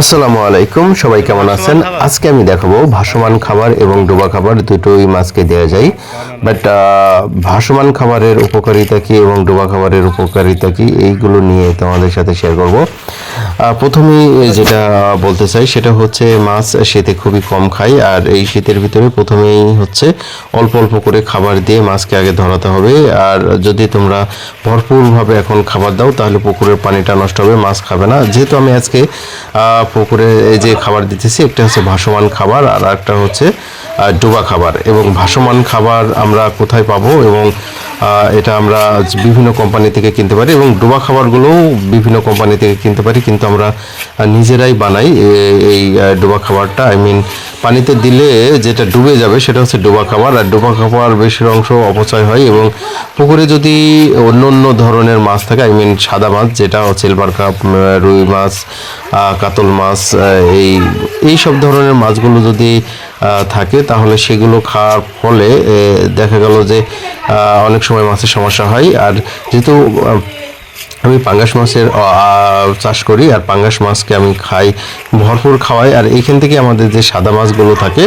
আসসালামু আলাইকুম সবাই কেমন আছেন? আজকে আমি দেখাবো ভাসমান খাবার এবং ডোবা খাবার দুটোই মাছকে দেওয়া যায়। বাট ভাসমান খাবারের উপকারিতা কি এবং ডোবা খাবারের উপকারিতা কি এইগুলো নিয়ে তোমাদের সাথে শেয়ার করব। প্রথমেই যেটা বলতে চাই, সেটা হচ্ছে মাছ শীতে খুবই কম খাই, আর এই শীতের ভিতরে প্রথমেই হচ্ছে অল্প অল্প করে খাবার দিয়ে মাছকে আগে ধরাতে হবে। আর যদি তোমরা ভরপুরভাবে এখন খাবার দাও, তাহলে পুকুরের পানিটা নষ্ট হবে, মাছ খাবে না। যেহেতু আমি আজকে পুকুরে এই যে খাবার দিতেছি, একটা হচ্ছে ভাসমান খাবার, আর একটা হচ্ছে ডোবা খাবার। এবং ভাসমান খাবার আমরা কোথায় পাবো? এবং এটা আমরা বিভিন্ন কোম্পানি থেকে কিনতে পারি এবং ডোবা খাবারগুলোও বিভিন্ন কোম্পানি থেকে কিনতে পারি, কিন্তু আমরা নিজেরাই বানাই এই ডোবা খাবারটা। আই মিন পানিতে দিলে যেটা ডুবে যাবে সেটা হচ্ছে ডোবা খাবার, আর ডোবা খাবার বেশির অংশ অপচয় হয় এবং পুকুরে যদি অন্য অন্য ধরনের মাছ থাকে আই মিন সাদা মাছ যেটা সিলভার কাপ রুই মাছ কাতল মাছ এই এই সব ধরনের মাছগুলো যদি থাকে, তাহলে সেগুলো খাওয়ার ফলে দেখা গেল যে অনেক সময় মাছের সমস্যা হয়। আর যেহেতু আমি পাঙ্গাস মাছের চাষ করি, আর পাঙ্গাস মাছকে আমি খাই, ভরপুর খাওয়াই। আর এখান থেকে আমাদের যে সাদা মাছগুলো থাকে,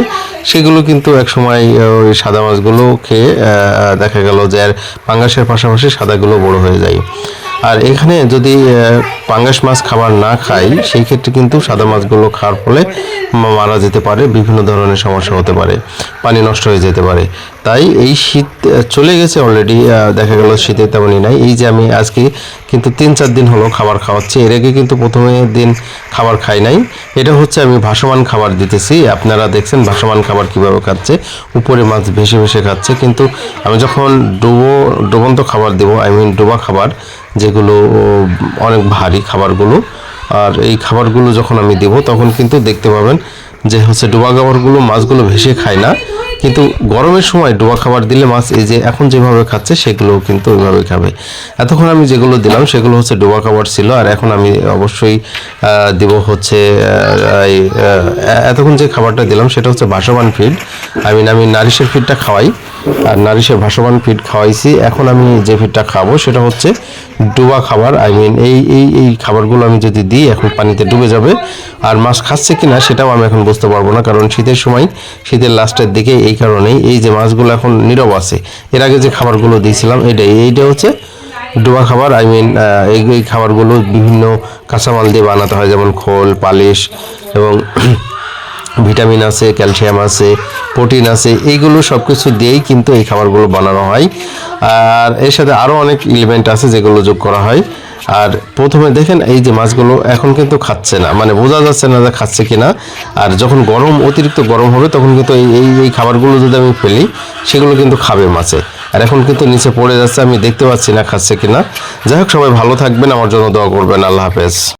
সেগুলো কিন্তু এক সময় ওই সাদা মাছগুলো খেয়ে দেখা গেল যে আর পাঙ্গাসের পাশাপাশি সাদাগুলো বড় হয়ে যায়। আর এখানে যদি পাঙ্গাস মাছ খাবার না খাই, সেই ক্ষেত্রে কিন্তু সাদা মাছগুলো খাওয়ার ফলে মারা যেতে পারে, বিভিন্ন ধরনের সমস্যা হতে পারে, পানি নষ্ট হয়ে যেতে পারে। তাই এই শীত চলে গেছে অলরেডি দেখা গেল শীতে তেমনই নাই। এই যে আমি আজকে কিন্তু তিন চার দিন হলো খাবার খাওয়াচ্ছি, এর আগে কিন্তু প্রথমে দিন খাবার খাই নাই। এটা হচ্ছে আমি ভাসমান খাবার দিতেছি, আপনারা দেখছেন ভাসমান খাবার কীভাবে খাচ্ছে, উপরে মাছ ভেসে ভেসে খাচ্ছে। কিন্তু আমি যখন ডুবো, ডুবন্ত খাবার দেবো আই মিন ডোবা খাবার যেগুলো অনেক ভারী খাবারগুলো। আর এই খাবারগুলো যখন আমি দেব তখন কিন্তু দেখতে পাবেন যে হচ্ছে ডোবা খাবারগুলো মাছগুলো ভেসে খায় না। কিন্তু গরমের সময় ডোবা খাবার দিলে মাছ এই যে এখন যেভাবে খাচ্ছে সেগুলো কিন্তু ওইভাবে খাবে। এতক্ষণ আমি যেগুলো দিলাম, সেগুলো হচ্ছে ডোবা খাবার ছিল। আর এখন আমি অবশ্যই দিব হচ্ছে এতক্ষণ যে খাবারটা দিলাম, সেটা হচ্ছে ভাসমান ফিড। আই মিন আমি নারিশের ফিডটা খাওয়াই। আর নারিশের ভাসমান ফিড খাওয়াইছি। এখন আমি যে ফিডটা খাব, সেটা হচ্ছে ডোবা খাবার। আই মিন এই এই এই খাবারগুলো আমি যদি দিই, এখন পানিতে ডুবে যাবে। আর মাছ খাচ্ছে কিনা, সেটাও আমি এখন বুঝতে পারব না, কারণ শীতের সময় শীতের লাস্টের দিকে এই কারণেই এই যে মাছগুলো এখন নীরব আছে। এর আগে যে খাবারগুলো দিয়েছিলাম এটাই এইটা হচ্ছে ডোবা খাবার আই মিন এই এই খাবারগুলো বিভিন্ন কাঁচামাল দিয়ে বানাতে হয়, যেমন খোল, পালিশ এবং ভিটামিন আছে, ক্যালসিয়াম আছে, প্রোটিন আছে, এইগুলো সব কিছু দিয়েই কিন্তু এই খাবারগুলো বানানো হয়। আর এর সাথে আরও অনেক এলিমেন্ট আছে যেগুলো যোগ করা হয়। আর প্রথমে দেখেন এই যে মাছগুলো এখন কিন্তু খাচ্ছে না। মানে বোঝা যাচ্ছে না যে খাচ্ছে কিনা। আর যখন গরম, অতিরিক্ত গরম হবে, তখন কিন্তু এই এই খাবারগুলো যদি আমি ফেলি, সেগুলো কিন্তু খাবে মাছে। আর এখন কিন্তু নিচে পড়ে যাচ্ছে, আমি দেখতে পাচ্ছি না খাচ্ছে কি না যাই হোক, সবাই ভালো থাকবেন, আমার জন্য দোয়া করবেন। আল্লাহ হাফেজ।